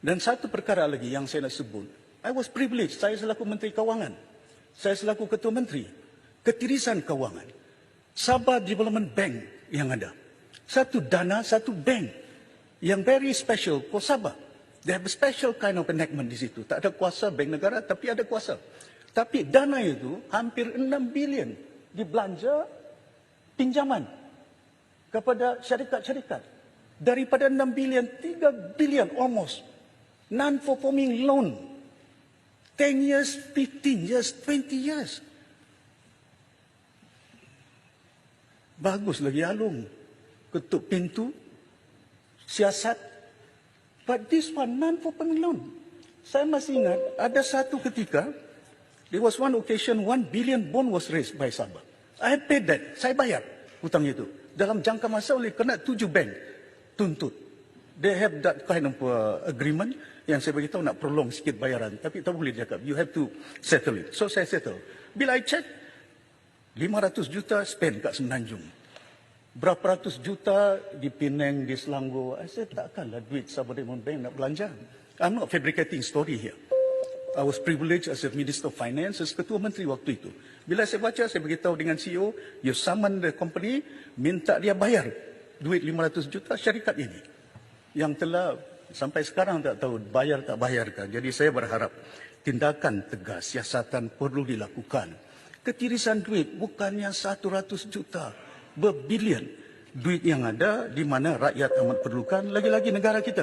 Dan satu perkara lagi yang saya nak sebut. I was privileged. Saya selaku Menteri Kawangan. Saya selaku Ketua Menteri. Ketirisan Kawangan. Sabah Development Bank yang ada. Satu dana, satu bank. Yang very special for Sabah. They have a special kind of enactment di situ. Tak ada kuasa bank negara, tapi ada kuasa. Tapi dana itu hampir 6 bilion dibelanja pinjaman kepada syarikat-syarikat. Daripada 6 bilion, 3 bilion almost non-performing loan. 10 years, 15 years, 20 years. Bagus lagi Alung. Ketuk pintu, siasat. But this one, non-performing loan. Saya masih ingat, ada satu ketika, there was one occasion, 1 billion bond was raised by Sabah. I paid that. Saya bayar hutang itu. Dalam jangka masa oleh kena tujuh bank tuntut. They have that kind of uh, agreement yang saya beritahu nak prolong sikit bayaran. Tapi tak boleh cakap. You have to settle it. So saya settle. Bila I check, 500 juta spend kat Semenanjung. Berapa ratus juta di Penang, di Selangor. I said, takkanlah duit Sabah Development Bank nak belanja. I'm not fabricating story here. I was privileged as a Minister of Finance, as Ketua Menteri waktu itu. Bila saya baca, saya beritahu dengan CEO, you summon the company, minta dia bayar duit 500 juta syarikat ini. Yang telah sampai sekarang tak tahu bayar tak bayarkan. Jadi saya berharap tindakan tegas, siasatan perlu dilakukan. Ketirisan duit bukannya 100 juta, berbilion. Duit yang ada di mana rakyat amat perlukan, lagi-lagi negara kita.